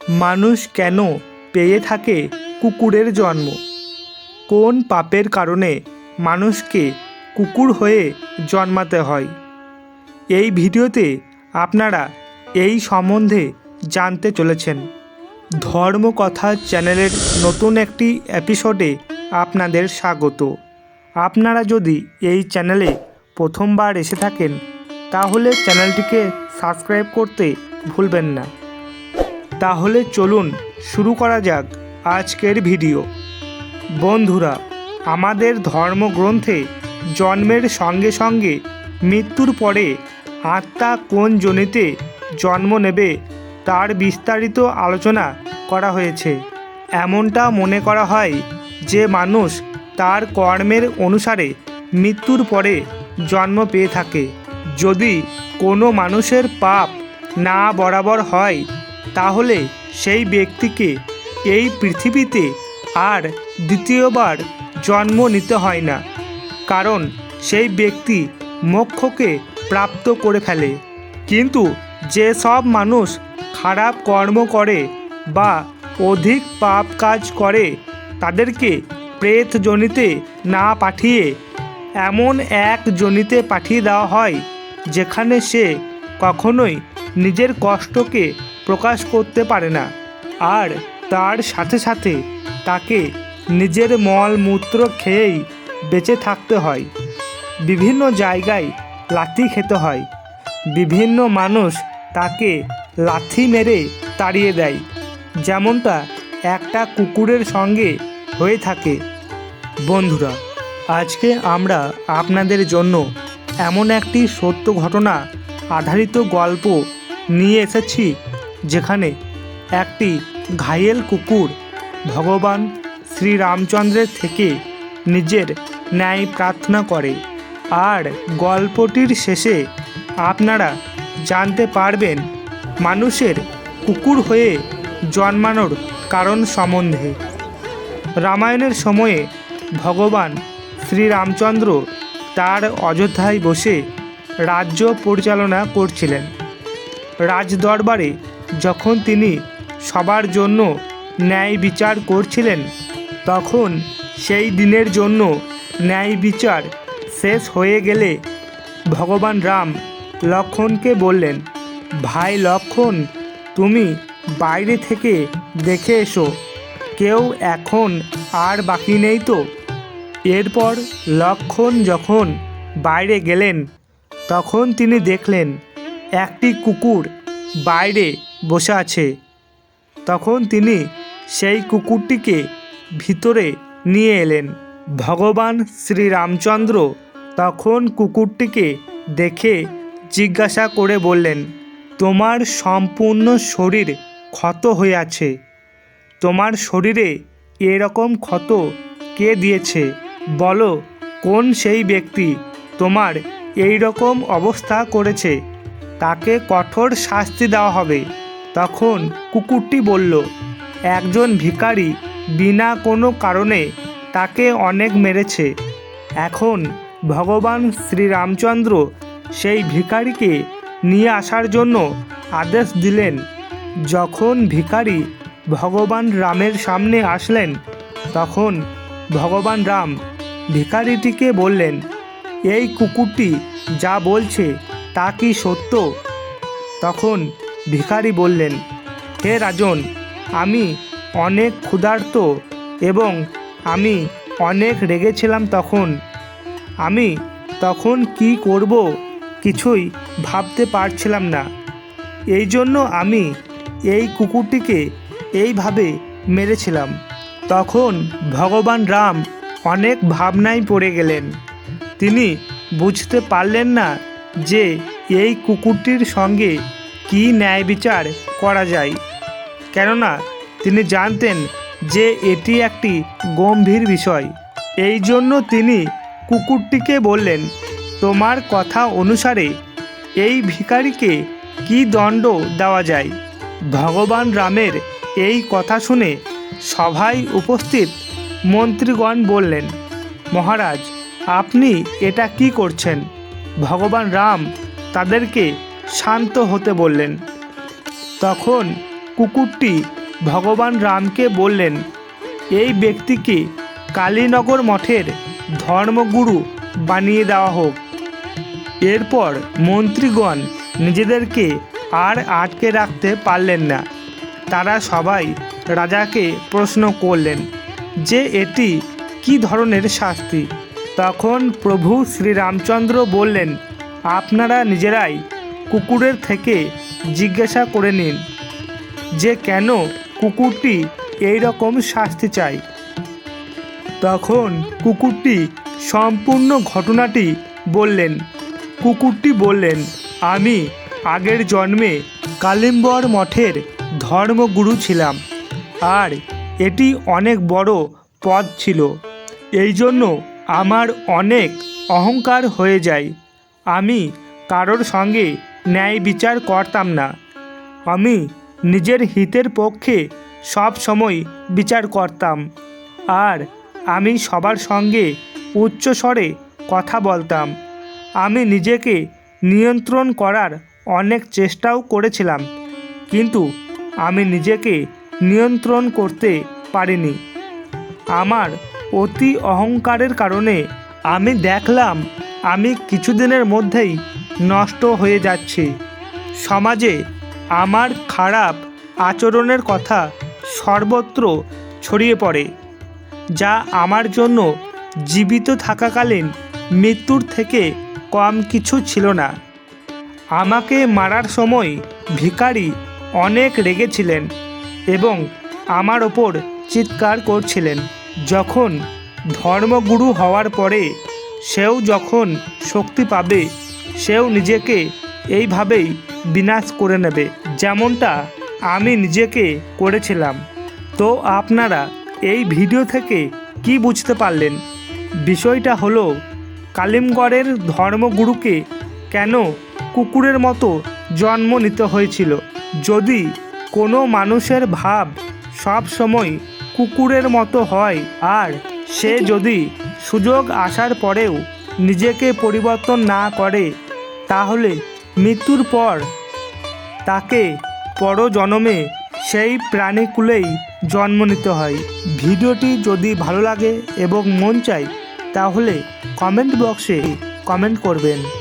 মানুষ কেন পেয়ে থাকে কুকুরের জন্ম? কোন পাপের কারণে মানুষকে কুকুর হয়ে জন্মাতে হয়? এই ভিডিওতে আপনারা এই সম্বন্ধে জানতে চলেছেন। ধর্মকথা চ্যানেলের নতুন একটি এপিসোডে আপনাদের স্বাগত। আপনারা যদি এই চ্যানেলে প্রথমবার এসে থাকেন, তাহলে চ্যানেলটিকে সাবস্ক্রাইব করতে ভুলবেন না। তাহলে চলুন শুরু করা যাক আজকের ভিডিও। বন্ধুরা, আমাদের ধর্মগ্রন্থে জন্মের সঙ্গে সঙ্গে মৃত্যুর পরে আত্মা কোন জনিতে জন্ম নেবে তার বিস্তারিত আলোচনা করা হয়েছে। এমনটা মনে করা হয় যে মানুষ তার কর্মের অনুসারে মৃত্যুর পরে জন্ম পেয়ে থাকে। যদি কোনো মানুষের পাপ না বরাবর হয় তাহলে সেই ব্যক্তিকে এই পৃথিবীতে আর দ্বিতীয়বার জন্ম নিতে হয় না, কারণ সেই ব্যক্তি মোক্ষকে প্রাপ্ত করে ফেলে। কিন্তু যে সব মানুষ খারাপ কর্ম করে বা অধিক পাপ কাজ করে, তাদেরকে প্রেত জনিতে না পাঠিয়ে এমন এক জনিতে পাঠিয়ে দেওয়া হয়, যেখানে সে কখনোই নিজের কষ্টকে প্রকাশ করতে পারে না। আর তার সাথে সাথে তাকে নিজের মল মূত্র খেয়েই বেঁচে থাকতে হয়। বিভিন্ন জায়গায় লাথি খেতে হয়। বিভিন্ন মানুষ তাকে লাথি মেরে তাড়িয়ে দেয়। যেমনটা একটা কুকুরের সঙ্গে হয়ে থাকে। বন্ধুরা, আজকে আমরা আপনাদের জন্য এমন একটি সত্য ঘটনা আধারিত গল্প নিয়ে এসেছি। যেখানে একটি ঘায়েল কুকুর ভগবান শ্রীরামচন্দ্রের থেকে নিজের ন্যায় প্রার্থনা করে। আর গল্পটির শেষে আপনারা জানতে পারবেন মানুষের কুকুর হয়ে জন্মানোর কারণ সম্বন্ধে। রামায়ণের সময়ে ভগবান শ্রীরামচন্দ্র তার অযোধ্যায় বসে রাজ্য পরিচালনা করছিলেন। রাজদরবারে যখন তিনি সবার জন্য ন্যায় বিচার করছিলেন, তখন সেই দিনের জন্য ন্যায় বিচার শেষ হয়ে গেলে ভগবান রাম লক্ষণকে বললেন, ভাই লক্ষণ, তুমি বাইরে থেকে দেখে এসো। কেউ এখন আর বাকি নেই তো? এরপর লক্ষণ যখন বাইরে গেলেন, তখন তিনি দেখলেন, একটি কুকুর বাইরে বসে আছে। তখন তিনি সেই কুকুরটিকে ভিতরে নিয়ে এলেন। ভগবান শ্রীরামচন্দ্র তখন কুকুরটিকে দেখে জিজ্ঞাসা করে বললেন, তোমার সম্পূর্ণ শরীর ক্ষত হয়ে আছে। তোমার শরীরে এরকম ক্ষত কে দিয়েছে? বলো, কোন সেই ব্যক্তি তোমার এই রকম অবস্থা করেছে? তাকে কঠোর শাস্তি দেওয়া হবে। তখন কুকুরটি বলল, একজন ভিখারি বিনা কোনো কারণে তাকে অনেক মেরেছে। এখন ভগবান শ্রীরামচন্দ্র সেই ভিখারিকে নিয়ে আসার জন্য আদেশ দিলেন। যখন ভিখারি ভগবান রামের সামনে আসলেন, তখন ভগবান রাম ভিখারিটিকে বললেন, এই কুকুরটি যা বলছে তা কি সত্য? তখন ভিখারি বললেন, হে রাজন, আমি অনেক ক্ষুধার্ত এবং আমি অনেক রেগেছিলাম তখন। আমি তখন কি করব কিছুই ভাবতে পারছিলাম না। এই জন্য আমি এই কুকুরটিকে এইভাবে মেরেছিলাম। তখন ভগবান রাম অনেক ভাবনায় পড়ে গেলেন। তিনি বুঝতে পারলেন না যে এই কুকুরটির সঙ্গে কী ন্যায় বিচার করা যায়? কেননা, তিনি জানতেন যে এটি একটি গম্ভীর বিষয়। এই জন্য তিনি কুকুরটিকে বললেন, তোমার কথা অনুসারে এই ভিখারিকে কি দণ্ড দেওয়া যায়? ভগবান রামের এই কথা শুনে সভায় উপস্থিত মন্ত্রীগণ বললেন, মহারাজ, আপনি এটা কি করছেন? ভগবান রাম তাদেরকে শান্ত হতে বললেন। তখন কুকুরটি ভগবান রামকে বললেন, এই ব্যক্তিকে কালীনগর মঠের ধর্মগুরু বানিয়ে দেওয়া হোক। এরপর মন্ত্রীগণ নিজেদেরকে আর আটকে রাখতে পারলেন না। তারা সবাই রাজাকে প্রশ্ন করলেন, যে এটি কি ধরনের শাস্তি? তখন প্রভু শ্রীরামচন্দ্র বললেন, আপনারা নিজেরাই কুকুরের থেকে জিজ্ঞাসা করে নিন যে কেন কুকুরটি এই রকম শাস্তি চায়। তখন কুকুরটি সম্পূর্ণ ঘটনাটি বললেন। কুকুরটি বললেন, আমি আগের জন্মে কালিম্বর মঠের ধর্মগুরু ছিলাম আর এটি অনেক বড় পদ ছিল। এই জন্য আমার অনেক অহংকার হয়ে যায়। আমি কারোর সঙ্গে ন্যায় বিচার করতাম না। আমি নিজের হিতের পক্ষে সব সময় বিচার করতাম। আর আমি সবার সঙ্গে উচ্চস্বরে কথা বলতাম। আমি নিজেকে নিয়ন্ত্রণ করার অনেক চেষ্টাও করেছিলাম। কিন্তু আমি নিজেকে নিয়ন্ত্রণ করতে পারিনি। আমার অতি অহংকারের কারণে আমি দেখলাম আমি কিছুদিনের মধ্যেই নষ্ট হয়ে যাচ্ছে। সমাজে আমার খারাপ আচরণের কথা সর্বত্র ছড়িয়ে পড়ে, যা আমার জন্য জীবিত থাকাকালীন মৃত্যুর থেকে কম কিছু ছিল না। আমাকে মারার সময় ভিখারি অনেক রেগেছিলেন এবং আমার ওপর চিৎকার করছিলেন। যখন ধর্মগুরু হওয়ার পরে সেও যখন শক্তি পাবে সেও নিজেকে এইভাবেই বিনাশ করে নেবে যেমনটা আমি নিজেকে করেছিলাম। তো আপনারা এই ভিডিও থেকে কি বুঝতে পারলেন? বিষয়টা হলো কালিমগড়ের ধর্মগুরুকে কেন কুকুরের মতো জন্ম নিতে হয়েছিল? যদি কোনো মানুষের ভাব সব সময় কুকুরের মতো হয় আর সে যদি সুযোগ আসার পরেও নিজেকে পরিবর্তন না করে, তাহলে মৃত্যুর পর তাকে পরজন্মে সেই প্রাণীকুলেই জন্ম নিতে হয়। ভিডিওটি যদি ভালো লাগে এবং মন চায়, তাহলে কমেন্ট বক্সে কমেন্ট করবেন।